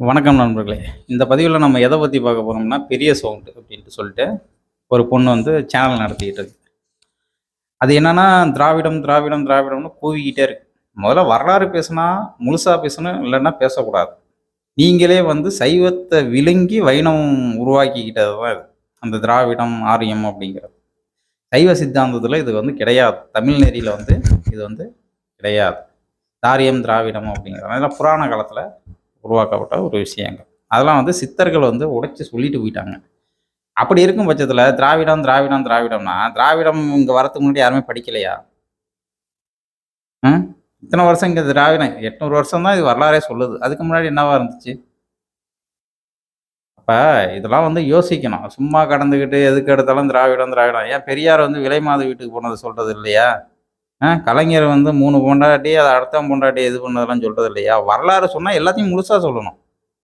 வணக்கம் நண்பர்களே. இந்த பதிவில் நம்ம எதை பற்றி பார்க்க போகிறோம்னா பெரிய சவுண்டு அப்படின்ட்டு சொல்லிட்டு ஒரு பொண்ணு வந்து சேனல் நடத்திக்கிட்டு இருக்கு. அது என்னென்னா திராவிடம் திராவிடம் திராவிடம்னு கூவிக்கிட்டே இருக்கு. முதல்ல வரலாறு பேசுனா முழுசாக பேசணும் இல்லைன்னா பேசக்கூடாது. நீங்களே வந்து சைவத்தை விழுங்கி வைணவம் உருவாக்கிக்கிட்டது தான் இது. அந்த திராவிடம் ஆரியம் அப்படிங்கிறது. சைவ சித்தாந்தத்தில் இது வந்து கிடையாது. தமிழ் நெறியில் வந்து இது வந்து கிடையாது. தாரியம் திராவிடம் அப்படிங்கிறது. அதெல்லாம் புராண காலத்தில் உருவாக்கப்பட்ட ஒரு விஷயங்கள். அதெல்லாம் வந்து சித்தர்கள் வந்து உடைச்சி சொல்லிட்டு போயிட்டாங்க. அப்படி இருக்கும் பட்சத்தில் திராவிடம் திராவிடம் திராவிடம்னா திராவிடம் இங்கே வரதுக்கு முன்னாடி யாருமே படிக்கலையா? ம்? இத்தனை வருஷம் இங்கே திராவிடம் எட்நூறு வருஷம் தான் இது வரலாறே சொல்லுது. அதுக்கு முன்னாடி என்னவா இருந்துச்சு? அப்போ இதெல்லாம் வந்து யோசிக்கணும். சும்மா கடந்துக்கிட்டு எதுக்கு எடுத்தாலும் திராவிடம் திராவிடம். ஏன் பெரியார் வந்து விலை மாத வீட்டுக்கு போனது சொல்கிறது இல்லையா? கலைஞர் வந்து மூணு பொண்டாட்டி அதை அடுத்த பொண்டாட்டி இது பண்ணதெல்லாம் சொல்கிறது இல்லையா வரலாறு சொன்னால் எல்லாத்தையும் முழுசாக சொல்லணும்.